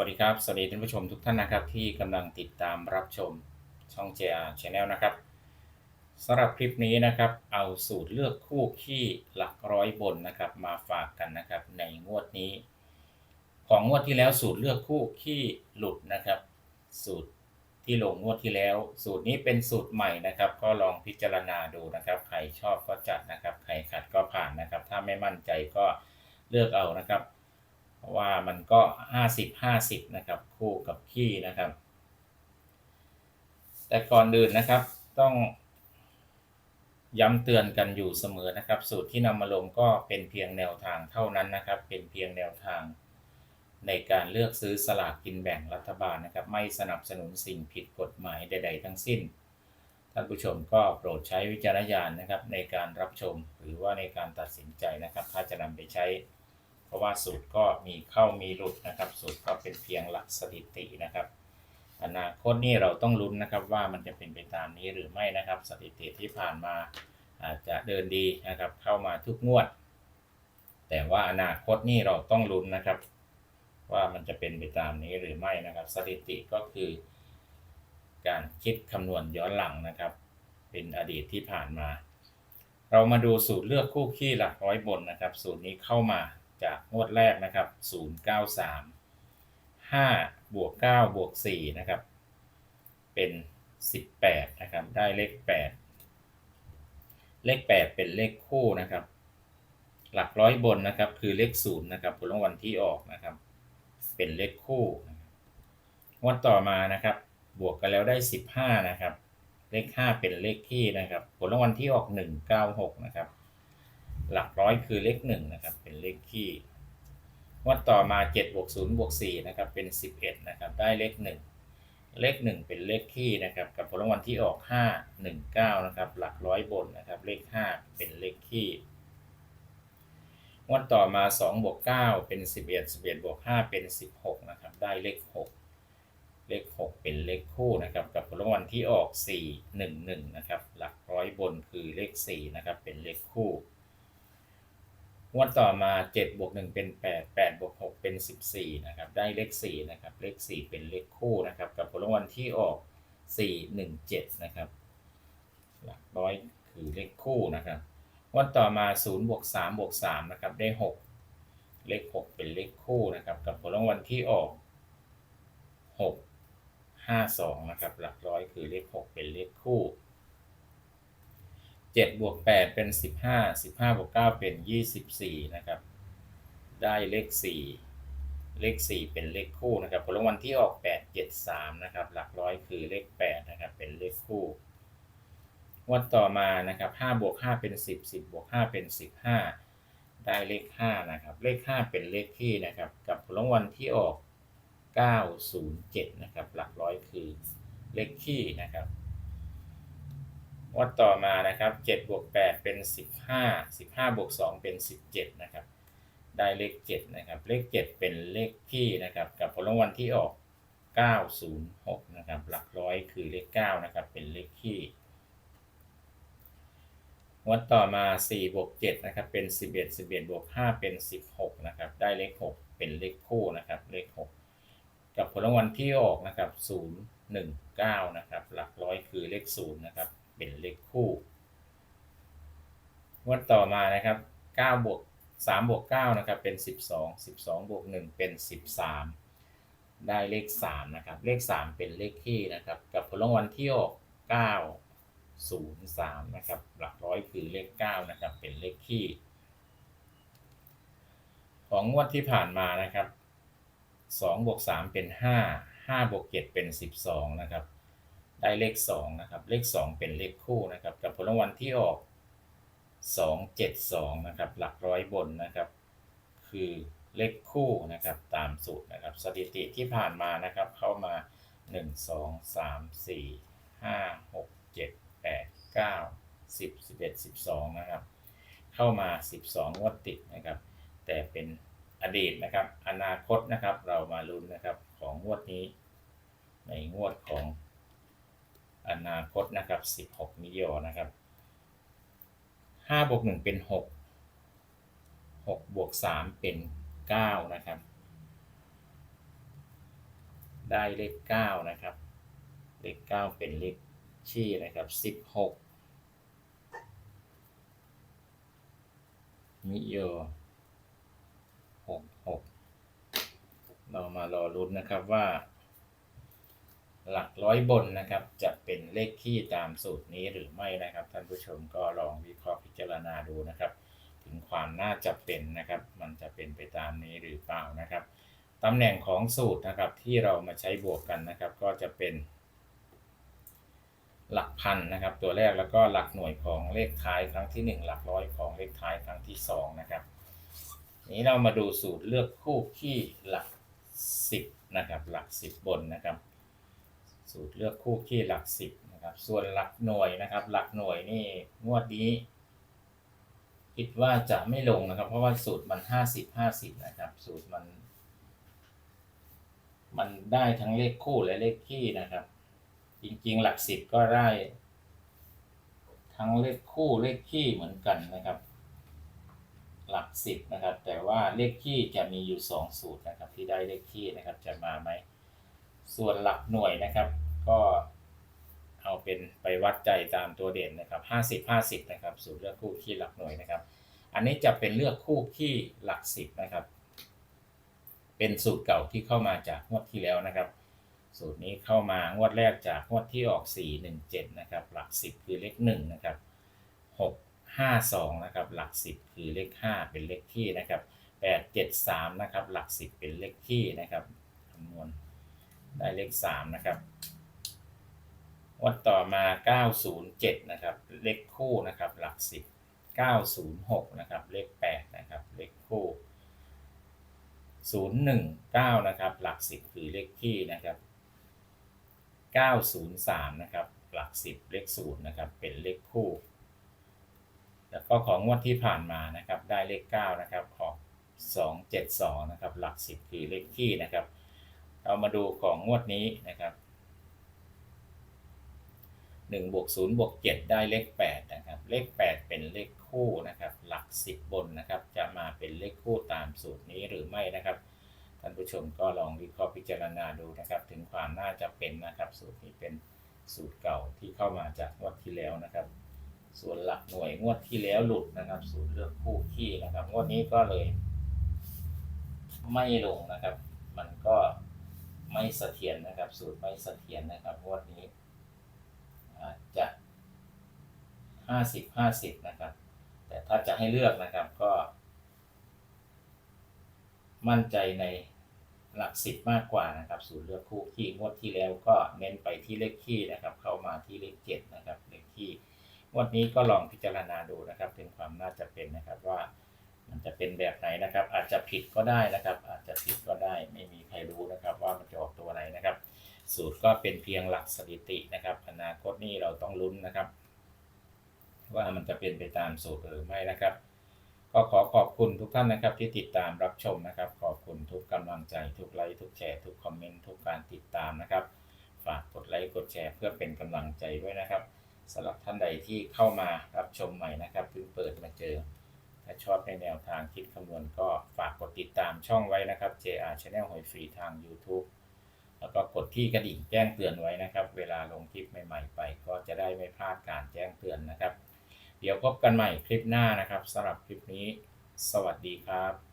วัสดีครับ สวัสดีท่านผู้ชมทุกท่านนะครับ ที่กำลังติดตามรับชมช่อง JR Channel นะครับสำหรับคลิปนี้นะครับ เอาสูตรเลือกคู่ขี้หลักร้อยบนนะครับ มาฝากกันนะครับในงวดนี้ ของงวดที่แล้วสูตรเลือกคู่ขี้หลุดนะครับ สูตรที่ลงงวดที่แล้ว สูตรนี้เป็นสูตรใหม่นะครับ ก็ลองพิจารณาดูนะครับใครชอบก็จัดนะครับใครขัดก็ผ่านนะครับ ถ้าไม่มั่นใจก็เลือกเอานะครับ เพราะว่ามันก็ห้าสิบห้าสิบนะครับคู่กับขี้นะครับ แต่ก่อนอื่นนะครับต้องย้ำเตือนกันอยู่เสมอนะครับ สูตรที่นำมาลงก็เป็นเพียงแนวทางเท่านั้นนะครับ เป็นเพียงแนวทางในการเลือกซื้อสลากกินแบ่งรัฐบาลนะครับ ไม่สนับสนุนสิ่งผิดกฎหมายใด ๆ ทั้งสิ้น ท่านผู้ชมก็โปรดใช้วิจารณญาณนะครับ ในการรับชมหรือว่าในการตัดสินใจนะครับ ถ้าจะนำไปใช้ เพราะว่าสูตรก็มีเข้ามีหลุดนะครับ สูตรก็เป็นเพียงหลักสถิตินะครับ อนาคตนี่เราต้องลุ้นนะครับว่ามันจะเป็นไปตามนี้หรือไม่นะครับ สถิติที่ผ่านมาอาจจะเดินดีนะครับ เข้ามาทุกงวด แต่ว่าอนาคตนี่เราต้องลุ้นนะครับ ว่ามันจะเป็นไปตามนี้หรือไม่นะครับ สถิติก็คือ การคิดคำนวณย้อนหลังนะครับ เป็นอดีตที่ผ่านมา เรามาดูสูตรเลือกคู่ขี้หลักร้อยบนนะครับ สูตรนี้เข้ามา จากงวดแรกนะครับ 093 5 บวก 9 บวก 4 นะครับ เป็น 18 นะครับ ได้เลข 8 เลข 8 เป็นเลขคู่นะครับ หลักร้อยบนนะครับ คือเลข 0 นะครับผลรางวัลที่ออกนะครับ เป็นเลขคู่งวดต่อมานะครับ บวกกันแล้วได้ 15 นะครับ เลข 5 เป็นเลขที่นะครับ ผลรางวัลที่ออก 196 นะครับ หลักร้อยคือเลข1นะครับ เป็นเลขที่งวดต่อมา7บวก0บวก4นะครับเป็น 11นะครับได้เลข 1 เลข 1 เป็นเลขที่นะครับกับผลรางวัลที่ออก 5 1 9นะครับหลักร้อยบนนะครับเลข 5 เป็นเลขที่งวดต่อมา2บวก9เป็น 11 11บวก5เป็น 16นะครับได้เลข 6 เลข 6 เป็นเลขคู่นะครับกับผลรางวัลที่ออก 4 1 1นะครับหลักร้อยบนคือเลข4นะครับเป็นเลขคู่ งวดต่อมา 7 บวก 1 เป็น 8 8 บวก 6 เป็น 14 นะครับ ได้เลข 4 นะครับ เลข 4 เป็นเลขคู่นะครับ กับผลรางวัลที่ออก 4 1 7 นะครับ หลักร้อยคือเลขคู่นะครับงวดต่อมา 0 บวก 3 บวก 3 นะครับ ได้ 6 เลข 6 เป็นเลขคู่นะครับ กับผลรางวัลที่ออก 6 5 2 นะครับ หลักร้อยคือเลข 6 เป็นเลขคู่ 7บวก8เป็น 15 15บวก9เป็น 24 นะครับ ได้เลข 4 เลข 4 เป็นเลขคู่นะครับผลรางวัลที่ออก 8 7 3 นะครับ หลักร้อยคือเลข 8 นะครับ เป็นเลขคู่งวดต่อมานะครับ5บวก5เป็น 10 10บวก5เป็น 15 ได้เลข 5 นะครับ เลข 5 เป็นเลขที่นะครับ กับผลรางวัลที่ออก 907 นะครับ หลักร้อยคือเลขที่นะครับ วัดต่อมานะครับ7บวก8เป็น 15 15บวก2เป็น 17 นะครับ ได้เลข 7 นะครับ เลข 7 เป็นเลขที่นะครับ กับผลรางวัลที่ออก 906 นะครับ หลักร้อยคือเลข 9 นะครับ เป็นเลขที่วัดต่อมา4บวก7นะครับ เป็น 11 11บวก5เป็น 16 นะครับ ได้เลข 6 เป็นเลขคู่นะครับ เลข 6 กับผลรางวัลที่ออกนะครับ 0 1 9 นะครับ หลักร้อยคือเลข 0 นะครับ เป็นเลขคู่งวดต่อมานะครับ9บวก3บวก9นะครับเป็น 12 12บวก1เป็น 13 ได้เลข3นะครับเลข 3 เป็นเลขที่นะครับกับผลรางวัลที่ออก9 0 3นะครับหลักร้อยคือเลข9นะครับเป็นเลขที่ ของงวดที่ผ่านมานะครับ2บวก3เป็น 5 5บวก7เป็น 12นะครับ ได้เลข2นะครับ เลข 2 เป็นเลขคู่นะครับ กับผลรางวัลที่ออก 2 7 2 นะครับ หลักร้อยบนนะครับ คือเลขคู่นะครับ ตามสูตรนะครับ สถิติที่ผ่านมานะครับ เข้ามา 1 2 3 4 5 6 7 8 9 10 11 12 นะครับ เข้ามา 12 งวดติดนะครับ แต่เป็นอดีตนะครับ อนาคตนะครับ เรามาลุ้นนะครับของงวดนี้ ในงวดของ อนาคตนะครับ16มิโยนะครับ5บวก1เป็น6 6บวก3เป็น9นะครับ ได้เลขเก้านะครับ เลขเก้าเป็นเลขชี่นะครับสิบหกมิโยหกหกเรามารอรุ้นนะครับว่า หลักร้อยบนนะครับ จะเป็นเลขคี่ตามสูตรนี้หรือไม่นะครับ ท่านผู้ชมก็ลองวิเคราะห์พิจารณาดูนะครับ ถึงความน่าจะเป็นนะครับ มันจะเป็นไปตามนี้หรือเปล่านะครับตำแหน่งของสูตรนะครับที่เรามาใช้บวกกันนะครับ ก็จะเป็น หลักพันนะครับ ตัวแรกแล้วก็หลักหน่วยของเลขท้ายครั้งที่ 1 หลักร้อยของเลขท้ายครั้งที่2นะครับนี้เรามาดูสูตรเลือกคู่ขี้หลัก 10นะครับหลัก 10 บนนะครับ สูตรเลือกคู่ขี้หลัก10นะครับ ส่วนหลักหน่วยนะครับ หลักหน่วยนี่งวดนี้ คิดว่าจะไม่ลงนะครับ เพราะว่าสูตรมัน50 50นะครับ สูตรมัน มันได้ทั้งเลขคู่และเลขคี่นะครับ จริงๆ หลักสิบก็ได้ ทั้งเลขคู่เลขคี่เหมือนกันนะครับ หลักสิบนะครับ แต่ว่าเลขคี่จะมีอยู่สองสูตรนะครับ ที่ได้เลขคี่นะครับ จะมาไหม ส่วนหลักหน่วยนะครับ ก็เอาเป็นไปวัดใจตามตัวเด่นนะครับห้าสิบห้าสิบนะครับ สูตรเลือกคู่คี่หลักหน่วยนะครับ อันนี้จะเป็นเลือกคู่คี่หลักสิบนะครับ เป็นสูตรเก่าที่เข้ามาจากงวดที่แล้วนะครับ สูตรนี้เข้ามางวดแรกจากงวดที่ออก 4 1 7 นะครับ หลัก 10 คือเลข1นะครับ 6 5 2 นะครับ หลัก 10 คือเลข 5 เป็นเลขที่นะครับ8 7 3 นะครับ หลัก 10 เป็นเลขที่นะครับคำนวณ ได้เลข3นะครับ วัดต่อมา907นะครับ เลขคู่นะครับ หลัก10 906นะครับ เลข8นะครับ เลขคู่019นะครับ หลัก10คือเลขที่นะครับ903นะครับ หลัก10เลข0นะครับ เป็นเลขคู่แล้วก็ของงวดที่ผ่านมานะครับ ได้เลข 9 นะครับ ออก 272 นะครับ หลัก 10 คือเลขที่นะครับ เรามาดูของงวดนี้นะครับ1บวก0บวก7ได้เลข8นะครับเลข 8 เป็นเลขคู่นะครับหลัก 10 บนนะครับ จะมาเป็นเลขคู่ตามสูตรนี้หรือไม่นะครับท่านผู้ชมก็ลองวิเคราะห์พิจารณาดูนะครับ ถึงความน่าจะเป็นนะครับสูตรนี้เป็นสูตรเก่าที่เข้ามาจากงวดที่แล้วนะครับ ส่วนหลักหน่วยงวดที่แล้วหลุดนะครับ สูตรเลือกคู่ขี้นะครับ งวดนี้ก็เลย ไม่ลงนะครับ มันก็ ไม่เสถียรนะครับ สูตรไม่เสถียรนะครับงวดนี้อาจจะห้าสิบห้าสิบนะครับ แต่ถ้าจะให้เลือกนะครับก็ มั่นใจในหลักสิบมากกว่านะครับสูตรเลือกคู่ขี้งวดที่แล้วก็เน้นไปที่เลขขี้นะครับ เข้ามาที่เลขเจ็ดนะครับเลขขี้งวดนี้ก็ลองพิจารณาดูนะครับ ถึงความน่าจะเป็นนะครับว่า มันจะเป็นแบบไหนนะครับ อาจจะผิดก็ได้นะครับ อาจจะผิด สูตรก็เป็นเพียงหลักสถิตินะครับ อนาคตนี่เราต้องลุ้นนะครับ ว่ามันจะเป็นไปตามสูตรหรือไม่นะครับ ก็ขอขอบคุณทุกท่านนะครับ ที่ติดตามรับชมนะครับ ขอบคุณทุกกำลังใจทุกไลค์ทุกแชร์ทุกคอมเมนต์ทุกการติดตามนะครับ ฝากกดไลค์กดแชร์เพื่อเป็นกำลังใจด้วยนะครับสำหรับท่านใดที่เข้ามารับชมใหม่นะครับเพิ่งเปิดมาเจอถ้าชอบในแนวทางคิดคำนวณก็ฝากกดติดตามช่องไว้นะครับ JR Channel หอยฟรีทาง YouTube แล้วก็กดที่กระดิ่งแจ้งเตือนไว้นะครับ เวลาลงคลิปใหม่ๆไป ก็จะได้ไม่พลาดการแจ้งเตือนนะครับ เดี๋ยวพบกันใหม่คลิปหน้านะครับสำหรับคลิปนี้ สวัสดีครับ